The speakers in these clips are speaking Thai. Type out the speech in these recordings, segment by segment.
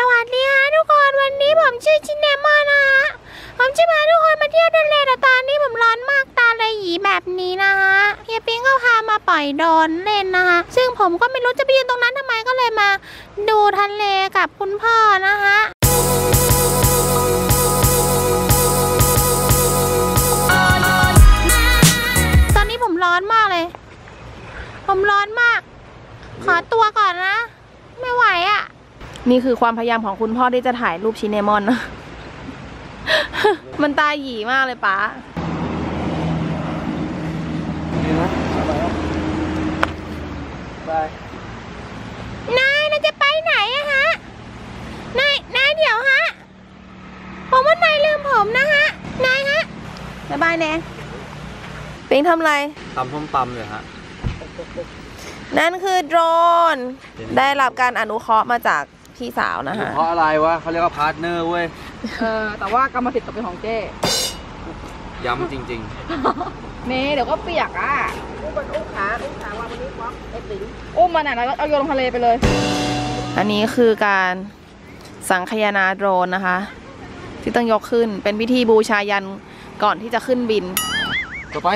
สวัสดีฮะทุกคนวันนี้ผมชื่อชินเนมอนนะฮะผมจะพาทุกคนมาเที่ยวทะเลแต่ตอนนี้ผมร้อนมากตาเลยหยีแบบนี้นะฮะเฮียปิงก็พามาปล่อยดรนเล่นนะฮะซึ่งผมก็ไม่รู้จะไปยืนตรงนั้นทำไมก็เลยมาดูทะเลกับคุณพ่อนะฮะตอนนี้ผมร้อนมากเลย ผมร้อนมาก ขอตัวก่อนนะ นี่คือความพยายามของคุณพ่อที่จะถ่ายรูปชินเนมอนนะมันตาหยีมากเลยป๊านายนายจะไปไหนอะฮะ นาย นายเดี๋ยวฮะ ผมว่านายลืมผมนะฮะ นายฮะบ๊ายบายแนงปิงทำอะไร ตำส้มตำเลยฮะ นั่นคือโดรน ได้รับการอนุเคราะห์มาจาก พี่สาวนะคะ เพราะอะไรวะเขาเรียกว่าพาร์ทเนอร์เว้ย เออ แต่ว่ากรรมสิทธิ์ตกเป็นของเจ้ย้ำจริงเน่เดี๋ยวก็เปียกอะอุ้มมันอุ้มขาอุ้มขาวางบนนี้ป๊อปไอ้ติ๋งอุ้มมันอะแล้วเอาโยนลงทะเลไปเลย อันนี้คือการสังคายนาโดรนนะคะ ที่ต้องยกขึ้นเป็นพิธีบูชายันก่อนที่จะขึ้นบิน ๆ ต่อไป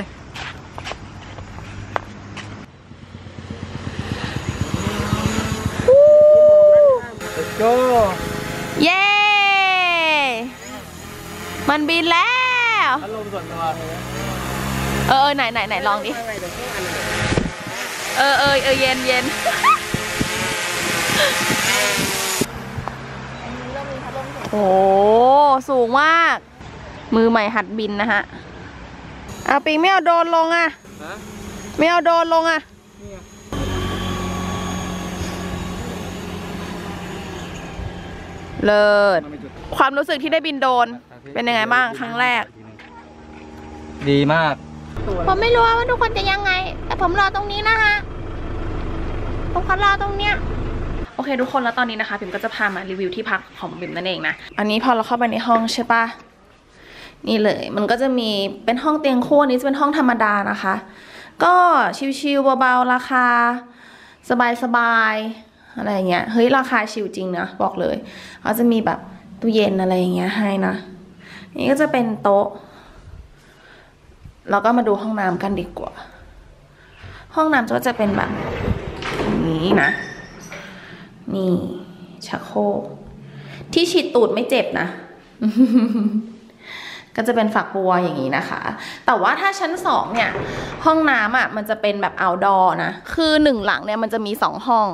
เย้ มันบินแล้ว อารมณ์ส่วนตัวเธอเออเออไหนไหนไหนลองดิ เออเออเออเย็นเย็นโอ้สูงมาก มือใหม่หัดบินนะฮะเอาปิงไม่เอาโดรนลงอะฮะไม่เอาโดรนลงอะ เลิศมันเป็นจุดความรู้สึกที่ได้บินโดรนเป็นยังไงบ้างครั้งแรก ดีมาก ผมไม่รู้ว่าทุกคนจะยังไง แต่ผมรอตรงนี้นะฮะผมขอรอตรงเนี้ยโอเคทุกคนแล้วตอนนี้นะคะปิมก็จะพามารีวิวที่พักของปิมนั่นเองนะ อันนี้พอเราเข้าไปในห้องใช่ปะนี่เลย มันก็จะมีเป็นห้องเตียงคู่อันนี้จะเป็นห้องธรรมดานะคะ ก็ชิวๆเบาๆราคา สบายๆ อะไรเงี้ย เฮ้ย ราคาชิวจริงนะบอกเลยเขาจะมีแบบตู้เย็นอะไรอย่างเงี้ยให้นะ นี่ก็จะเป็นโต๊ะเราก็มาดูห้องน้ำกันดีกว่า ห้องน้ำก็จะเป็นแบบนี้นะ นี่ชักโครกที่ฉีดตูดไม่เจ็บนะ ก็จะเป็นฝักบัวอย่างนี้นะคะ แต่ว่าถ้าชั้นสองเนี่ย ห้องน้ำอะมันจะเป็นแบบ outdoor นะ คือหนึ่งหลังเนี่ยมันจะมีสองห้อง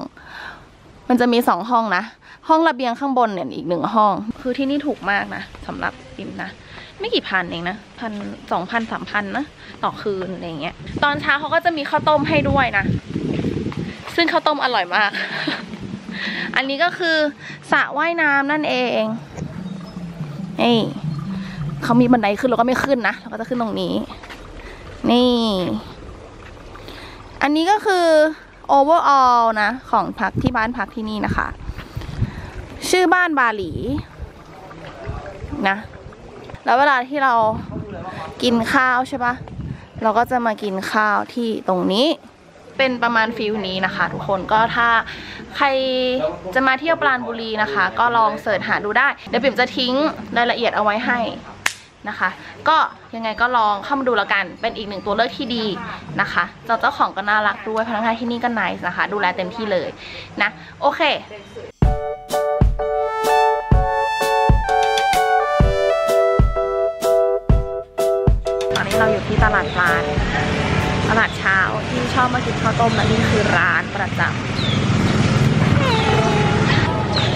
มันจะมีสองห้องนะ ห้องระเบียงข้างบนเนี่ยอีกหนึ่งห้อง คือที่นี่ถูกมากนะสำหรับปิมนะ ไม่กี่พันเองนะพันสองพันสามพันนะ ต่อคืนอะไรเงี้ย ตอนเช้าเขาก็จะมีข้าวต้มให้ด้วยนะ ซึ่งข้าวต้มอร่อยมาก อันนี้ก็คือสระว่ายน้ำนั่นเองนี่เขามีบันไดขึ้นเราก็ไม่ขึ้นนะเราก็จะขึ้นตรงนี้ นี่ อันนี้ก็คือ overall นะ ของพักที่บ้านพักที่นี่นะคะ ชื่อบ้านบาหลีนะ แล้วเวลาที่เรากินข้าวใช่ปะเราก็จะมากินข้าวที่ตรงนี้เป็นประมาณฟิลนี้นะคะ ทุกคนก็ถ้าใครจะมาเที่ยวปราณบุรีนะคะ ก็ลองเสิร์ชหาดูได้ เดี๋ยวปิ่มจะทิ้งรายละเอียดเอาไว้ให้ นะคะ ก็ยังไงก็ลองเข้ามาดูแล้วกัน เป็นอีกหนึ่งตัวเลือกที่ดีนะคะเจ้าเจ้าของก็น่ารักด้วยพนักงานที่นี่ก็น c e นะคะ ดูแลเต็มที่เลยนะโอเคตอนนี้เราอยู่ที่ตลาดปลาตลาดเช้าที่ชอบมากินข้าวต้มและนี่คือร้านประจำ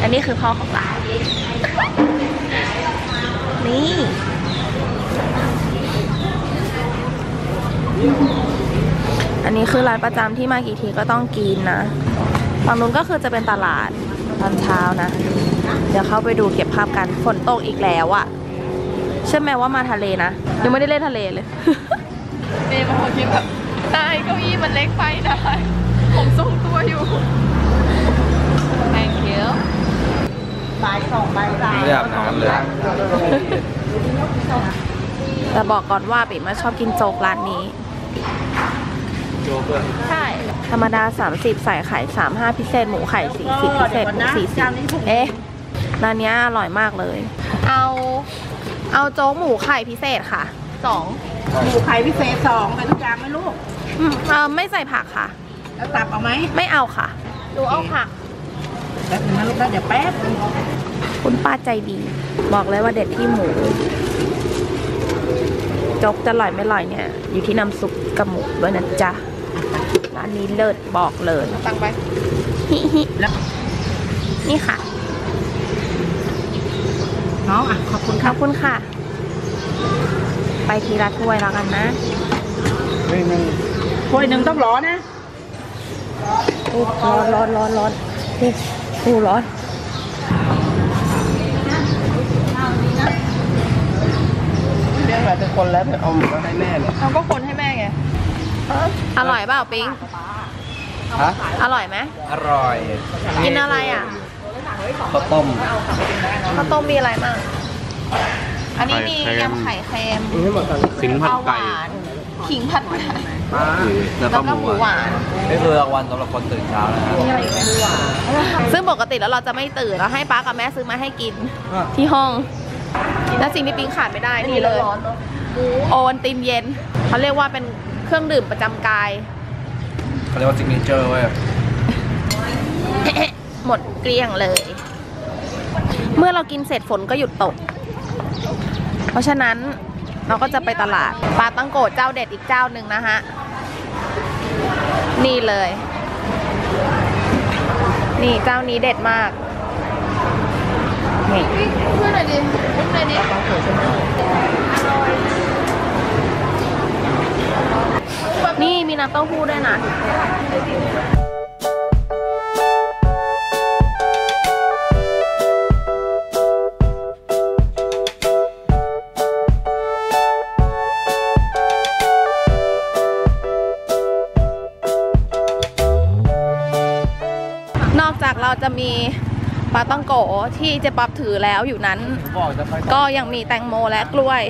อันนี้คือพ่อของร้านนี่ อันนี้คือร้านประจำที่มากี่ทีก็ต้องกินนะฝั่งนู้นก็คือจะเป็นตลาดตอนเช้านะ เดี๋ยวเข้าไปดูเก็บภาพกันฝนตกอีกแล้วอะใช่ไหมว่ามาทะเลนะ ยังไม่ได้เล่นทะเลเลยเน่มาคิดแบบนายเก้าอี้มันเล็กไปนายผมทรงตัวอยู่ thank you ไม่ได้อาบน้ำเลย แต่บอกก่อนว่าปิ่มมาชอบกินโจ๊กร้านนี้ โจ๊กเลยใช่ ธรรมดา 30 ใส่ไข่ 35 พิเศษหมูไข่ 40 พิเศษหมู40 เอ๊ะร้านเนี้ยอร่อยมากเลย เอา เอาโจ๊กหมูไข่พิเศษค่ะสองหมูไข่พิเศษสองเป็นทุกอย่างไหมลูกอืมเออไม่ใส่ผักค่ะ แล้วตับเอาไหม ไม่เอาค่ะ ดูเอาผักแป๊บนึงนะลูกนะเดี๋ยวแป๊บนึงคุณป้าใจดี บอกเลยว่าเด็ดที่หมูโจ๊กจะอร่อยไม่อร่อยเนี่ย อยู่ที่น้ำซุปกับหมูด้วยนะจ๊ะ ร้านนี้เลิศบอกเลยตังไปฮิฮิแล้วนี่ค่ะ น้องอะ ขอบคุณขครัอบบคุณค่ะ ไปทีละถ้วยแล้วกันนะถ้วยหนึ่งต้องร้อนนะโอ้ร้อนร้อนร้อนร้อนโอ้โอ้ร้อนเรียกแบบเป็นคนแล้วเป็นเอาหมูมาให้แม่เลยเราก็คนให้แม่ไง อร่อยเปล่าปิงฮะอร่อยไหมอร่อยกินอะไรอะข้าวต้มข้าวต้มมีอะไรบ้างอันนี้มีไข่เค็มยำไข่เค็มสิงผัดข้าวหไก่วานขิงผัดไก่แล้วแล้วก็ก็หหมูมูหวานนี่คือรางวัลสำหรับคนตื่นเช้านะมีอะไรอีกไหมซึ่งปกติแล้วเราจะไม่ตื่นเราให้ป้ากับแม่ซื้อมาให้กินที่ห้องและสิ่งที่ปิงขาดไม่ได้นี่เลยโอวันตินเย็นเขาเรียกว่าเป็น เครื่องดื่มประจำกาย เขาเรียกว่าซิกเนเจอร์เว้ยหมดเกลี้ยงเลย เมื่อเรากินเสร็จฝนก็หยุดตก เพราะฉะนั้นเราก็จะไปตลาดปลาตั้งโกดเจ้าเด็ดอีกเจ้าหนึ่งนะฮะ นี่เลย นี่เจ้านี้เด็ดมาก นี่เพื่อนหน่อยดิอุ้มหน่อยดิ นี่มีน้ำเต้าหู้ด้วยนะนอกจากเราจะมี ปลาต้องโกที่เจะป๊อบถือแล้วอยู่นั้นบอกจะไปก็ยังมีแตงโมและกล้วย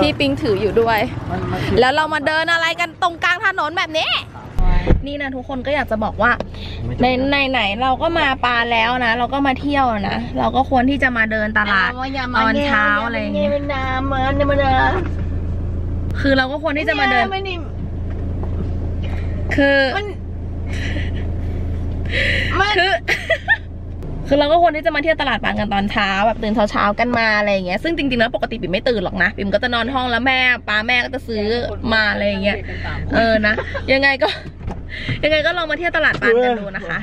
ที่ปิงถืออยู่ด้วย แล้วเรามาเดินอะไรกันตรงกลางถนนแบบนี้ นี่นะทุกคนก็อยากจะบอกว่า ในในไหนเราก็มาปาแล้วนะ เราก็มาเที่ยวนะ เราก็ควรที่จะมาเดินตลาดตอนเช้าอะไรอย่างเงี้ยน้ำมันเนี่ยมันเดินคือเราก็ควรที่จะมาเดินไม่นี่คือมันคือ คือเราก็ควรที่จะมาเที่ยวตลาดบางกันตอนเช้าแบบตื่นเช้าๆกันมาอะไรอย่างเงี้ยซึ่งจริงๆแล้วปกติปิ่มไม่ตื่นหรอกนะปิ่มก็จะนอนห้องแล้วแม่ป้าแม่ก็จะซื้อมาอะไรอย่างเงี้ยเออนะยังไงก็ ยังไงก็ลองมาเที่ยวตลาดบางกันดูนะคะ